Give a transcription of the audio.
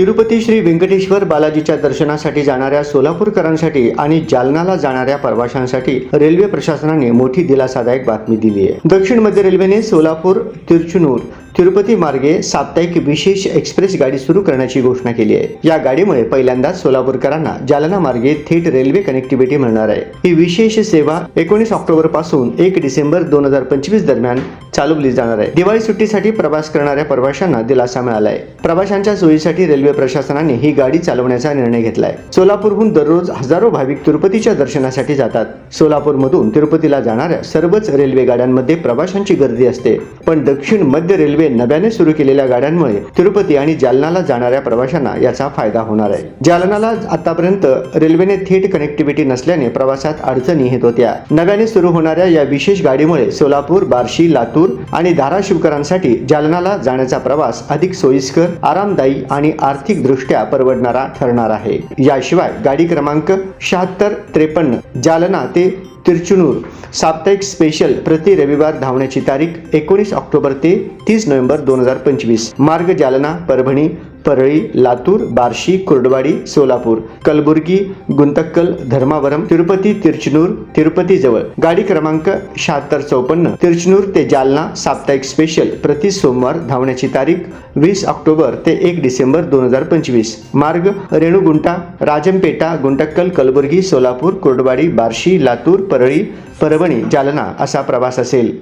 तिरुपती श्री व्यंकटेश्वर बालाजीच्या दर्शनासाठी जाणाऱ्या सोलापूरकरांसाठी आणि जालनाला जाणाऱ्या प्रवाशांसाठी रेल्वे प्रशासनाने मोठी दिलासादायक बातमी दिली आहे. दक्षिण मध्य रेल्वेने सोलापूर तिरुचुनूर तिरुपती मार्गे साप्ताहिक विशेष एक्सप्रेस गाडी सुरू करण्याची घोषणा केली आहे. या गाडीमुळे पहिल्यांदाच सोलापूरकरांना जालना मार्गे थेट रेल्वे कनेक्टिव्हिटी मिळणार आहे. ही विशेष सेवा एकोणीस ऑक्टोबरपासून एक डिसेंबर दोन हजार पंचवीस दरम्यान चालवली जाणार आहे. दिवाळी सुट्टीसाठी प्रवास करणाऱ्या प्रवाशांना दिलासा मिळाला आहे प्रवाशांच्या सोयीसाठी रेल्वे प्रशासनाने ही गाडी चालवण्याचा निर्णय घेतलाय. सोलापूरहून दररोज हजारो भाविक तिरुपतीच्या दर्शनासाठी जातात. सोलापूरमधून तिरुपतीला जाणाऱ्या सर्वच रेल्वे गाड्यांमध्ये प्रवाशांची गर्दी असते. पण दक्षिण मध्य रेल्वे नव्याने सुरू केलेल्या गाड्यांमुळे तिरुपती आणि जालनाला जाणाऱ्या प्रवाशांना याचा फायदा होणार आहे. जालनाला आतापर्यंत रेल्वेने थेट कनेक्टिव्हिटी नसल्याने प्रवासात अडचणी येत होत्या. नव्याने सुरू होणाऱ्या या विशेष गाडीमुळे सोलापूर बार्शी लातूर आणि धाराशिवकरांसाठी जालनाला जाण्याचा प्रवास अधिक सोयीस्कर आरामदायी आणि आर्थिक दृष्ट्या परवडणारा ठरणार आहे. याशिवाय गाडी क्रमांक शहात्तर त्रेपन्न जालना ते तिरचुनूर. साप्ताहिक स्पेशल प्रति रविवार धावण्याची तारीख एकोणीस ऑक्टोबर ते तीस नोव्हेंबर दोन हजार पंचवीस. मार्ग जालना परभणी परळी लातूर बार्शी कुर्डवाडी सोलापूर कलबुर्गी गुंतक्कल धर्मावरम तिरुपती तिरचनूर तिरुपती जवळ. गाडी क्रमांक शहात्तर चौपन्न. तिरचनूर ते जालना साप्ताहिक स्पेशल प्रति सोमवार धावण्याची तारीख वीस ऑक्टोबर ते एक डिसेंबर दोन हजार पंचवीस. मार्ग रेणुगुंटा राजमपेटा गुंटक्कल कलबुर्गी सोलापूर कुर्डवाडी बार्शी लातूर परळी परभणी जालना असा प्रवास असेल.